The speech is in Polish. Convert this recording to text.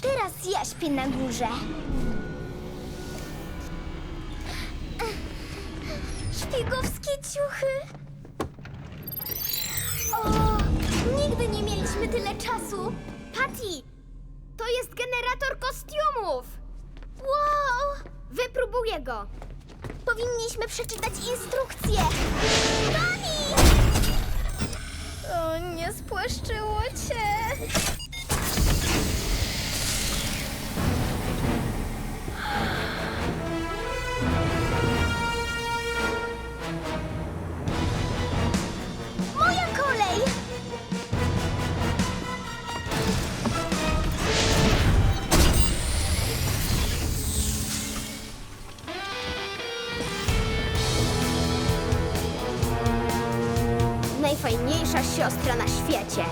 Teraz ja śpię na górze. Szpiegowskie ciuchy. O, nigdy nie mieliśmy tyle czasu. Patty, to jest generator kostiumów. Wow, wypróbuję go. Powinniśmy przeczytać instrukcję. Toni! O, nie spłaszczyło cię. Najfajniejsza siostra na świecie.